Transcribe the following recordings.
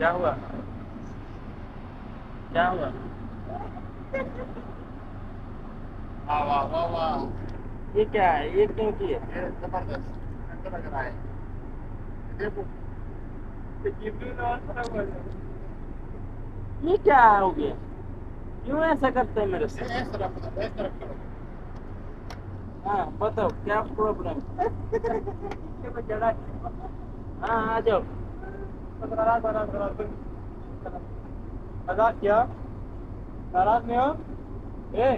क्या हुआ क्या हुआ वाह वाह वाह वाह ये क्या है ये क्यों की है जबरदस्त लग रहा है ये क्या हो गया क्यों ऐसा करते हैं मेरे से हाँ बताओ क्या प्रॉब्लम हाँ आ जाओ দাদার দাদা দাদা সালাম আদা কিয়া দারাত নেই ও এ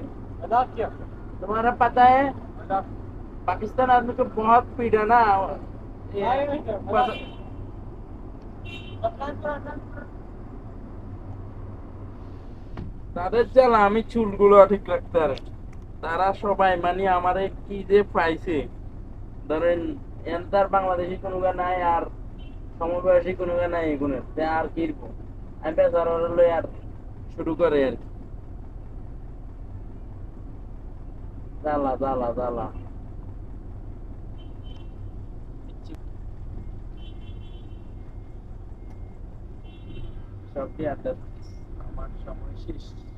আদা কিয়া তোমার পতায়ে পাকিস্তান আদ্মে খুব মহা পীড়া না এটা আদা দাদা চলে আমি চুলগুলো ঠিক করতে আ রে তারা সবাই মানি আমার কি যে প্রাইসে দরের এনতার বাংলাদেশী কোনোবা নাই আর সমবয়সী কোনো নাই গুণের আর কি আমি বেচার লই আর শুরু করে আর কি জ্বালা জ্বালা জ্বালা সবটি আড্ডা আমার সময় শেষ